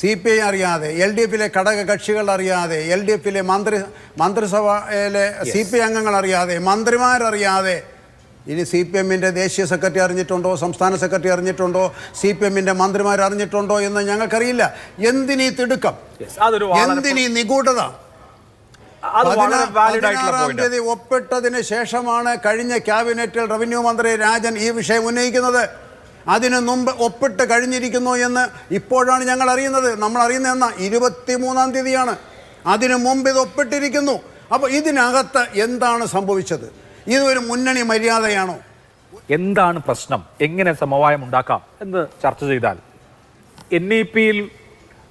C P I അറിയാതെ L D എഫിലെ ഘടക കക്ഷികൾ അറിയാതെ എൽ ഡി എഫിലെ മന്ത്രി മന്ത്രിസഭയിലെ സി പി ഐ അംഗങ്ങൾ അറിയാതെ മന്ത്രിമാരറിയാതെ ഇനി സി പി എമ്മിന്റെ ദേശീയ സെക്രട്ടറി അറിഞ്ഞിട്ടുണ്ടോ? സംസ്ഥാന സെക്രട്ടറി അറിഞ്ഞിട്ടുണ്ടോ? സി പി എമ്മിന്റെ മന്ത്രിമാർ അറിഞ്ഞിട്ടുണ്ടോ എന്ന് ഞങ്ങൾക്കറിയില്ല. എന്തിനീ തിടുക്കം? എന്തിനീ നിഗൂഢത? പതിനാറാം തീയതി ഒപ്പിട്ടതിന് ശേഷമാണ് കഴിഞ്ഞ ക്യാബിനറ്റിൽ റവന്യൂ മന്ത്രി രാജൻ ഈ വിഷയം ഉന്നയിക്കുന്നത്. അതിനു മുമ്പ് ഒപ്പിട്ട് കഴിഞ്ഞിരിക്കുന്നു എന്ന് ഇപ്പോഴാണ് ഞങ്ങൾ അറിയുന്നത്. നമ്മൾ അറിയുന്നത് എന്നാ ഇരുപത്തിമൂന്നാം തീയതിയാണ്. അതിനു മുമ്പ് ഇത് ഒപ്പിട്ടിരിക്കുന്നു. അപ്പോൾ ഇതിനകത്ത് എന്താണ് സംഭവിച്ചത്? ഇത് ഒരു മുന്നണി മര്യാദയാണോ? എന്താണ് പ്രശ്നം? എങ്ങനെ സമവായം ഉണ്ടാക്കാം? എന്ന് ചർച്ച ചെയ്താൽ. എൻ ഇ പിയിൽ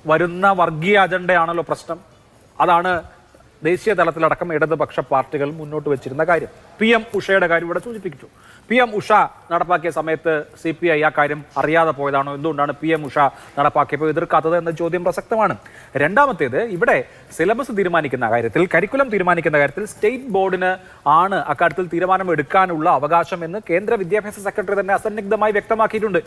വരുന്ന വർഗീയ അജണ്ടയാണല്ലോ പ്രശ്നം. അതാണ് ദേശീയ തലത്തിലടക്കം ഇടതുപക്ഷ പാർട്ടികൾ മുന്നോട്ട് വെച്ചിരുന്ന കാര്യം. പി എം ഉഷയുടെ കാര്യം ഇവിടെ സൂചിപ്പിച്ചു. പി എം ഉഷ നടപ്പാക്കിയ സമയത്ത് സി പി ഐ ആ കാര്യം അറിയാതെ പോയതാണോ? എന്തുകൊണ്ടാണ് പി എം ഉഷ നടപ്പാക്കിയപ്പോൾ എതിർക്കാത്തത് എന്ന ചോദ്യം പ്രസക്തമാണ്. രണ്ടാമത്തേത് ഇവിടെ സിലബസ് തീരുമാനിക്കുന്ന കാര്യത്തിൽ കരിക്കുലം തീരുമാനിക്കുന്ന കാര്യത്തിൽ സ്റ്റേറ്റ് ബോർഡിന് ആണ് അക്കാര്യത്തിൽ തീരുമാനം എടുക്കാനുള്ള അവകാശം എന്ന് കേന്ദ്ര വിദ്യാഭ്യാസ സെക്രട്ടറി തന്നെ അസന്നിഗ്ധമായി വ്യക്തമാക്കിയിട്ടുണ്ട്.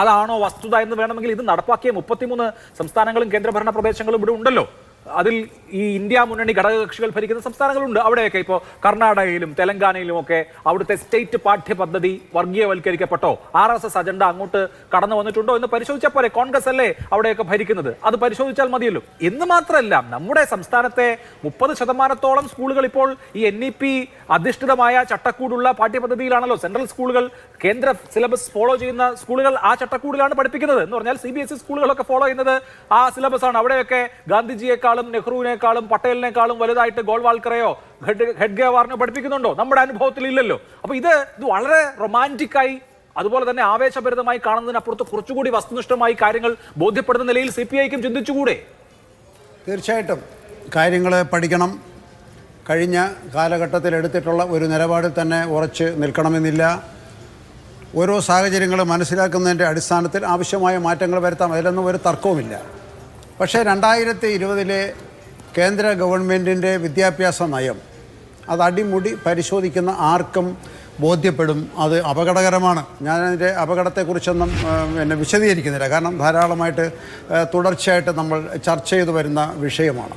അതാണോ വസ്തുത എന്ന് വേണമെങ്കിൽ ഇത് നടപ്പാക്കിയ മുപ്പത്തിമൂന്ന് സംസ്ഥാനങ്ങളും കേന്ദ്രഭരണ പ്രദേശങ്ങളും ഇവിടെ ഉണ്ടല്ലോ. അതിൽ ഈ ഇന്ത്യ മുന്നണി ഘടകകക്ഷികൾ ഭരിക്കുന്ന സംസ്ഥാനങ്ങളുണ്ട്. അവിടെയൊക്കെ ഇപ്പോൾ കർണാടകയിലും തെലങ്കാനയിലും ഒക്കെ അവിടുത്തെ സ്റ്റേറ്റ് പാഠ്യപദ്ധതി വർഗീയവൽക്കരിക്കപ്പെട്ടോ? ആർ എസ് എസ് അജണ്ട അങ്ങോട്ട് കടന്നു വന്നിട്ടുണ്ടോ എന്ന് പരിശോധിച്ചാൽ പോലെ കോൺഗ്രസ് അല്ലേ അവിടെയൊക്കെ ഭരിക്കുന്നത്? അത് പരിശോധിച്ചാൽ മതിയല്ലോ. എന്ന് മാത്രമല്ല നമ്മുടെ സംസ്ഥാനത്തെ മുപ്പത് ശതമാനത്തോളം സ്കൂളുകൾ ഇപ്പോൾ ഈ എൻ ഇ പി അധിഷ്ഠിതമായ ചട്ടക്കൂടുള്ള പാഠ്യപദ്ധതിയിലാണല്ലോ. സെൻട്രൽ സ്കൂളുകൾ കേന്ദ്ര സിലബസ് ഫോളോ ചെയ്യുന്ന സ്കൂളുകൾ ആ ചട്ടക്കൂടിലാണ് പഠിപ്പിക്കുന്നത്. എന്ന് പറഞ്ഞാൽ സി ബി എസ് ഇ സ്കൂളുകളൊക്കെ ഫോളോ ചെയ്യുന്നത് ആ സിലബസ് ആണ് അവിടെയൊക്കെ ഗാന്ധിജിയെക്കാളും നെഹ്റുവിനേക്കാളും പട്ടേലിനേക്കാളും വലുതായിട്ട് ഗോൾവാൾക്കറെയോ ഹെഡ്ഗേവാറിനോ പഠിപ്പിക്കുന്നുണ്ടോ? നമ്മുടെ അനുഭവത്തിൽ ഇല്ലല്ലോ. അപ്പൊ ഇത് ഇത് വളരെ റൊമാന്റിക്കായി അതുപോലെ തന്നെ ആവേശഭരിതമായി കാണുന്നതിനപ്പുറത്ത് കുറച്ചുകൂടി വസ്തുനിഷ്ഠമായി കാര്യങ്ങൾ ബോധ്യപ്പെടുന്ന നിലയിൽ സി പി ഐക്കും ചിന്തിച്ചുകൂടെ? തീർച്ചയായിട്ടും. കാര്യങ്ങൾ പഠിക്കണം. കഴിഞ്ഞ കാലഘട്ടത്തിൽ എടുത്തിട്ടുള്ള ഒരു നിലപാടിൽ തന്നെ ഉറച്ച് നിൽക്കണമെന്നില്ല. ഓരോ സാഹചര്യങ്ങൾ മനസ്സിലാക്കുന്നതിന്റെ അടിസ്ഥാനത്തിൽ ആവശ്യമായ മാറ്റങ്ങൾ വരുത്താം. അതിലൊന്നും ഒരു തർക്കവുമില്ല. പക്ഷേ രണ്ടായിരത്തി ഇരുപതിലെ കേന്ദ്ര ഗവൺമെന്റിന്റെ വിദ്യാഭ്യാസ നയം അത് അടിമുടി പരിശോധിക്കുന്ന ആർക്കും ബോധ്യപ്പെടും. അത് അപകടകരമാണ്. ഞാനതിന്റെ അപകടത്തെക്കുറിച്ചൊന്നും എന്നെ വിശദീകരിക്കുന്നില്ല. കാരണം ധാരാളമായിട്ട് തുടർച്ചയായിട്ട് നമ്മൾ ചർച്ച ചെയ്തു വരുന്ന വിഷയമാണ്.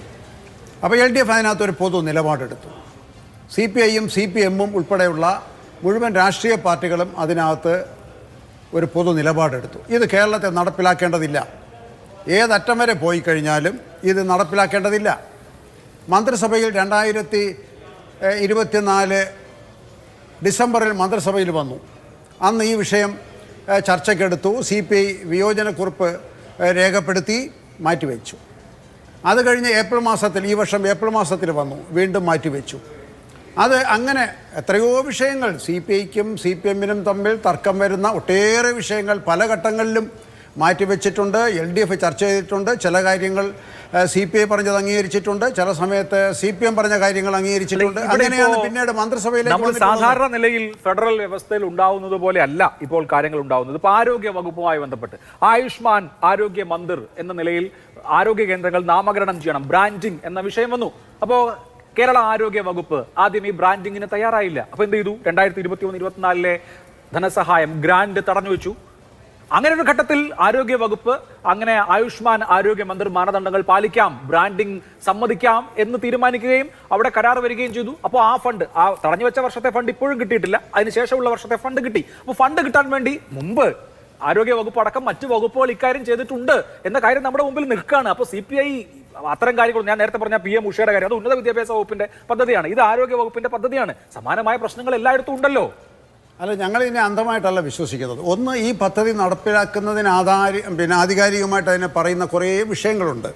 അപ്പോൾ എൽ ഡി എഫ് അതിനകത്തൊരു പൊതു നിലപാടെടുത്തു. സി പി ഐയും സി പി എമ്മും ഉൾപ്പെടെയുള്ള മുഴുവൻ രാഷ്ട്രീയ പാർട്ടികളും അതിനകത്ത് ഒരു പൊതു നിലപാടെടുത്തു. ഇത് കേരളത്തെ നടപ്പിലാക്കേണ്ടതില്ല. ഏതറ്റം വരെ പോയി കഴിഞ്ഞാലും ഇത് നടപ്പിലാക്കേണ്ടതില്ല. മന്ത്രിസഭയിൽ രണ്ടായിരത്തി ഇരുപത്തിനാല് ഡിസംബറിൽ മന്ത്രിസഭയിൽ വന്നു. അന്ന് ഈ വിഷയം ചർച്ചയ്ക്കെടുത്തു. സി പി ഐ വിയോജനക്കുറിപ്പ് രേഖപ്പെടുത്തി മാറ്റിവെച്ചു. അത് കഴിഞ്ഞ് ഏപ്രിൽ മാസത്തിൽ ഈ വർഷം ഏപ്രിൽ മാസത്തിൽ വന്നു. വീണ്ടും മാറ്റിവെച്ചു. അത് അങ്ങനെ എത്രയോ വിഷയങ്ങൾ സി പി ഐക്കും സി പി എമ്മിനും തമ്മിൽ തർക്കം വരുന്ന ഒട്ടേറെ വിഷയങ്ങൾ പല ഘട്ടങ്ങളിലും മാറ്റിവെച്ചിട്ടുണ്ട് എൽ ഡി എഫ് ചർച്ച ചെയ്തിട്ടുണ്ട് ചില കാര്യങ്ങൾ സി പി ഐ പറഞ്ഞത് അംഗീകരിച്ചിട്ടുണ്ട് ചില സമയത്ത് സി പി എം പറഞ്ഞ കാര്യങ്ങൾ അംഗീകരിച്ചിട്ടുണ്ട്. അങ്ങനെയാണ് പിന്നീട് മന്ത്രിസഭയിലേക്ക് സാധാരണ നിലയിൽ ഫെഡറൽ വ്യവസ്ഥയിൽ ഉണ്ടാവുന്നത് പോലെ അല്ല ഇപ്പോൾ കാര്യങ്ങൾ ഉണ്ടാവുന്നത്. ഇപ്പോൾ ആരോഗ്യ വകുപ്പുമായി ബന്ധപ്പെട്ട് ആയുഷ്മാൻ ആരോഗ്യ മന്ദിർ എന്ന നിലയിൽ ആരോഗ്യ കേന്ദ്രങ്ങൾ നാമകരണം ചെയ്യണം ബ്രാൻഡിംഗ് എന്ന വിഷയം വന്നു. അപ്പോൾ കേരള ആരോഗ്യ വകുപ്പ് ആദ്യം ഈ ബ്രാൻഡിങ്ങിന് തയ്യാറായില്ല. അപ്പോൾ എന്ത് ചെയ്തു? രണ്ടായിരത്തി ഇരുപത്തി ഒന്ന് ഇരുപത്തിനാലിലെ ധനസഹായം ഗ്രാൻഡ് തടഞ്ഞു വെച്ചു. അങ്ങനെ ഒരു ഘട്ടത്തിൽ ആരോഗ്യ വകുപ്പ് അങ്ങനെ ആയുഷ്മാൻ ആരോഗ്യ മന്ത്രി മാനദണ്ഡങ്ങൾ പാലിക്കാം ബ്രാൻഡിംഗ് സമ്മതിക്കാം എന്ന് തീരുമാനിക്കുകയും അവിടെ കരാർ വരികയും ചെയ്തു. അപ്പോൾ ആ ഫണ്ട് ആ തടഞ്ഞു വെച്ച വർഷത്തെ ഫണ്ട് ഇപ്പോഴും കിട്ടിയിട്ടില്ല. അതിനുശേഷമുള്ള വർഷത്തെ ഫണ്ട് കിട്ടി. അപ്പോൾ ഫണ്ട് കിട്ടാൻ വേണ്ടി മുമ്പ് ആരോഗ്യ വകുപ്പ് അടക്കം മറ്റു വകുപ്പുകൾ ഇക്കാര്യം ചെയ്തിട്ടുണ്ട് എന്ന കാര്യം നമ്മുടെ മുമ്പിൽ നിൽക്കുകയാണ്. അപ്പോൾ സി പി ഐ അത്തരം കാര്യങ്ങൾ ഞാൻ നേരത്തെ പറഞ്ഞ പി എം ഉഷയുടെ കാര്യം അത് ഉന്നത വിദ്യാഭ്യാസ വകുപ്പിന്റെ പദ്ധതിയാണ്. ഇത് ആരോഗ്യ വകുപ്പിന്റെ പദ്ധതിയാണ്. സമാനമായ പ്രശ്നങ്ങൾ എല്ലായിടത്തും ഉണ്ടല്ലോ. അല്ല ഞങ്ങൾ ഇതിനെ അന്ധമായിട്ടല്ല വിശ്വസിക്കുന്നത്. ഒന്ന് ഈ പദ്ധതി നടപ്പിലാക്കുന്നതിന് ആധാരി പിന്നെ ആധികാരികമായിട്ട് അതിനെ പറയുന്ന കുറേ വിഷയങ്ങളുണ്ട്.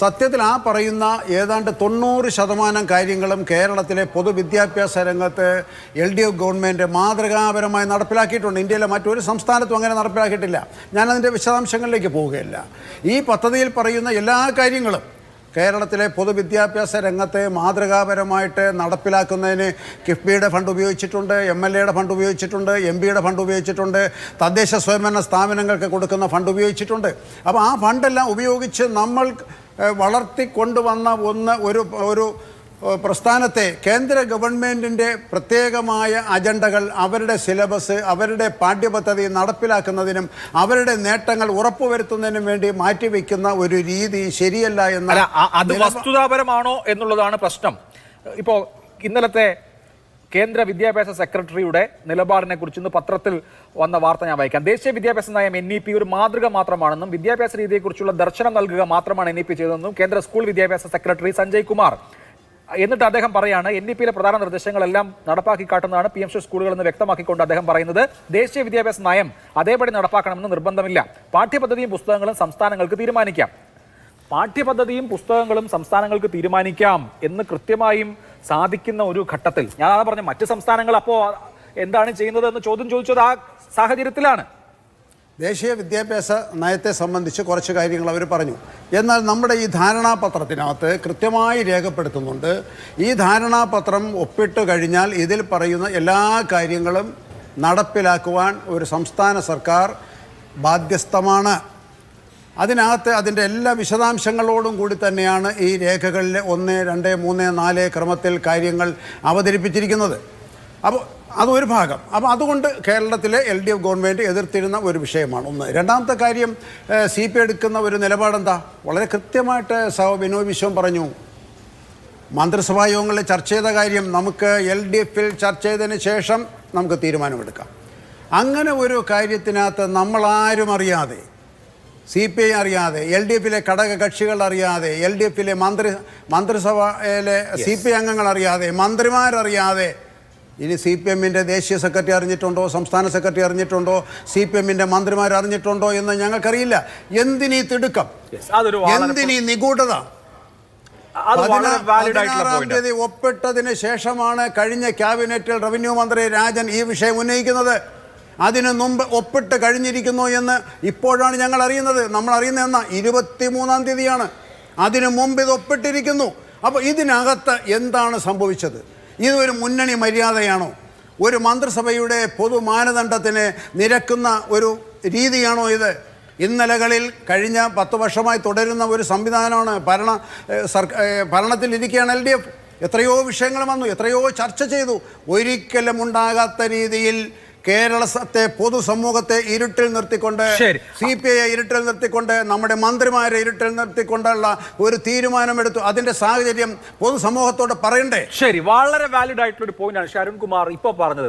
സത്യത്തിൽ ആ പറയുന്ന ഏതാണ്ട് തൊണ്ണൂറ് ശതമാനം കാര്യങ്ങളും കേരളത്തിലെ പൊതുവിദ്യാഭ്യാസ രംഗത്ത് എൽ ഡി എഫ് ഗവൺമെന്റ് മാതൃകാപരമായി നടപ്പിലാക്കിയിട്ടുണ്ട്. ഇന്ത്യയിലെ മറ്റൊരു സംസ്ഥാനത്തും അങ്ങനെ നടപ്പിലാക്കിയിട്ടില്ല. ഞാനതിന്റെ വിശദാംശങ്ങളിലേക്ക് പോവുകയില്ല. ഈ പദ്ധതിയിൽ പറയുന്ന എല്ലാ കാര്യങ്ങളും കേരളത്തിലെ പൊതുവിദ്യാഭ്യാസ രംഗത്തെ മാതൃകാപരമായിട്ട് നടപ്പിലാക്കുന്നതിന് കിഫ്ബിയുടെ ഫണ്ട് ഉപയോഗിച്ചിട്ടുണ്ട് എം എൽ എയുടെ ഫണ്ട് ഉപയോഗിച്ചിട്ടുണ്ട് എം പിയുടെ ഫണ്ട് ഉപയോഗിച്ചിട്ടുണ്ട് തദ്ദേശ സ്വയംഭരണ സ്ഥാപനങ്ങൾക്ക് കൊടുക്കുന്ന ഫണ്ട് ഉപയോഗിച്ചിട്ടുണ്ട്. അപ്പോൾ ആ ഫണ്ടെല്ലാം ഉപയോഗിച്ച് നമ്മൾ വളർത്തിക്കൊണ്ടുവന്ന ഒന്ന് ഒരു ഒരു പ്രസ്ഥാനത്തെ കേന്ദ്ര ഗവൺമെന്റിന്റെ പ്രത്യേകമായ അജണ്ടകൾ അവരുടെ സിലബസ് അവരുടെ പാഠ്യപദ്ധതി നടപ്പിലാക്കുന്നതിനും അവരുടെ നേട്ടങ്ങൾ ഉറപ്പുവരുത്തുന്നതിനും വേണ്ടി മാറ്റിവെക്കുന്ന ഒരു രീതി ശരിയല്ല എന്ന അത് വസ്തുതാപരമാണോ എന്നുള്ളതാണ് പ്രശ്നം. ഇപ്പോൾ ഇന്നലത്തെ കേന്ദ്ര വിദ്യാഭ്യാസ സെക്രട്ടറിയുടെ നിലപാടിനെ കുറിച്ച് ഇന്ന് പത്രത്തിൽ വന്ന വാർത്ത ഞാൻ വായിക്കാം. ദേശീയ വിദ്യാഭ്യാസ നയം എൻ ഇ പി ഒരു മാതൃക മാത്രമാണെന്നും വിദ്യാഭ്യാസ രീതിയെക്കുറിച്ചുള്ള ദർശനം നൽകുക മാത്രമാണ് എൻ ഇ പി ചെയ്തതെന്നും കേന്ദ്ര സ്കൂൾ വിദ്യാഭ്യാസ സെക്രട്ടറി സഞ്ജയ് കുമാർ എന്നിട്ട് അദ്ദേഹം പറയാണ് എൻ ഡി പിയിലെ പ്രധാന നിർദ്ദേശങ്ങളെല്ലാം നടപ്പാക്കി കാട്ടുന്നതാണ് പി എം സി സ്കൂളുകൾ എന്ന് വ്യക്തമാക്കിക്കൊണ്ട് അദ്ദേഹം പറയുന്നത് ദേശീയ വിദ്യാഭ്യാസ നയം അതേപടി നടപ്പാക്കണമെന്ന് നിർബന്ധമില്ല. പാഠ്യപദ്ധതിയും പുസ്തകങ്ങളും സംസ്ഥാനങ്ങൾക്ക് തീരുമാനിക്കാം. പാഠ്യപദ്ധതിയും പുസ്തകങ്ങളും സംസ്ഥാനങ്ങൾക്ക് തീരുമാനിക്കാം എന്ന് കൃത്യമായും സാധിക്കുന്ന ഒരു ഘട്ടത്തിൽ. ഞാൻ അതാ പറഞ്ഞ മറ്റ് സംസ്ഥാനങ്ങൾ അപ്പോൾ എന്താണ് ചെയ്യുന്നത് എന്ന് ചോദ്യം ചോദിച്ചത് ആ സാഹചര്യത്തിലാണ്. ദേശീയ വിദ്യാഭ്യാസ നയത്തെ സംബന്ധിച്ച് കുറച്ച് കാര്യങ്ങൾ അവർ പറഞ്ഞു. എന്നാൽ നമ്മുടെ ഈ ധാരണാപത്രത്തിനകത്ത് കൃത്യമായി രേഖപ്പെടുത്തുന്നുണ്ട്. ഈ ധാരണാപത്രം ഒപ്പിട്ട് കഴിഞ്ഞാൽ ഇതിൽ പറയുന്ന എല്ലാ കാര്യങ്ങളും നടപ്പിലാക്കുവാൻ ഒരു സംസ്ഥാന സർക്കാർ ബാധ്യസ്ഥമാണ്. അതിനകത്ത് അതിന്റെ എല്ലാ വിശദാംശങ്ങളോടും കൂടി തന്നെയാണ് ഈ രേഖകളിലെ ഒന്ന് രണ്ട് മൂന്ന് നാല് ക്രമത്തിൽ കാര്യങ്ങൾ അവതരിപ്പിച്ചിരിക്കുന്നത്. അപ്പോൾ അതൊരു ഭാഗം. അപ്പോൾ അതുകൊണ്ട് കേരളത്തിലെ എൽ ഡി എഫ് ഗവൺമെന്റ് എതിർത്തിരുന്ന ഒരു വിഷയമാണ് ഒന്ന്. രണ്ടാമത്തെ കാര്യം സി പി എടുക്കുന്ന ഒരു നിലപാടെന്താ? വളരെ കൃത്യമായിട്ട് സഹ വിനോദ് വിശ്വം പറഞ്ഞു. മന്ത്രിസഭാ യോഗങ്ങളിൽ ചർച്ച ചെയ്ത കാര്യം നമുക്ക് എൽ ഡി എഫിൽ ചർച്ച ചെയ്തതിന് ശേഷം നമുക്ക് തീരുമാനമെടുക്കാം. അങ്ങനെ ഒരു കാര്യത്തിനകത്ത് നമ്മളാരും അറിയാതെ സി പി ഐ അറിയാതെ എൽ ഡി എഫിലെ ഘടക കക്ഷികൾ അറിയാതെ എൽ ഡി എഫിലെ മന്ത്രി മന്ത്രിസഭയിലെ സി പി ഐ അംഗങ്ങൾ അറിയാതെ മന്ത്രിമാരറിയാതെ ഇനി സി പി എമ്മിന്റെ ദേശീയ സെക്രട്ടറി അറിഞ്ഞിട്ടുണ്ടോ? സംസ്ഥാന സെക്രട്ടറി അറിഞ്ഞിട്ടുണ്ടോ? സി പി എമ്മിന്റെ മന്ത്രിമാർ അറിഞ്ഞിട്ടുണ്ടോ എന്ന് ഞങ്ങൾക്കറിയില്ല. എന്തിനീ തിടുക്കം? എന്തിനീ നിഗൂഢത? പതിനാറാം തീയതി ഒപ്പിട്ടതിന് ശേഷമാണ് കഴിഞ്ഞ ക്യാബിനറ്റിൽ റവന്യൂ മന്ത്രി രാജൻ ഈ വിഷയം ഉന്നയിക്കുന്നത്. അതിനു മുമ്പ് ഒപ്പിട്ട് കഴിഞ്ഞിരിക്കുന്നു എന്ന് ഇപ്പോഴാണ് ഞങ്ങൾ അറിയുന്നത്. നമ്മൾ അറിയുന്നത് എന്നാ ഇരുപത്തിമൂന്നാം തീയതിയാണ്. അതിനു മുമ്പ് ഇത് ഒപ്പിട്ടിരിക്കുന്നു. അപ്പോൾ ഇതിനകത്ത് എന്താണ് സംഭവിച്ചത്? ഇതൊരു മുന്നണി മര്യാദയാണോ? ഒരു മന്ത്രിസഭയുടെ പൊതു മാനദണ്ഡത്തിന് നിരക്കുന്ന ഒരു രീതിയാണോ ഇത്? ഇന്നലകളിൽ കഴിഞ്ഞ പത്ത് വർഷമായി തുടരുന്ന ഒരു സംവിധാനമാണ് ഭരണ സർക്കാർ ഭരണത്തിലിരിക്കുകയാണ് എൽ ഡി എഫ്. എത്രയോ വിഷയങ്ങൾ വന്നു എത്രയോ ചർച്ച ചെയ്തു. ഒരിക്കലും ഉണ്ടാകാത്ത രീതിയിൽ കേരളത്തെ പൊതുസമൂഹത്തെ ഇരുട്ടിൽ നിർത്തിക്കൊണ്ട്. സി പി ഐ ഇരുട്ടിൽ നിർത്തിക്കൊണ്ട് നമ്മുടെ മന്ത്രിമാരെ ഇരുട്ടിൽ നിർത്തിക്കൊണ്ടുള്ള ഒരു തീരുമാനമെടുത്തു. അതിന്റെ സാഹചര്യം പൊതുസമൂഹത്തോട് പറയണ്ടേ? ശരി വളരെ വാലിഡ് ആയിട്ടുള്ള ഒരു പോയിന്റാണ് ശരൺകുമാർ ഇപ്പോൾ ഇപ്പൊ പറഞ്ഞത്.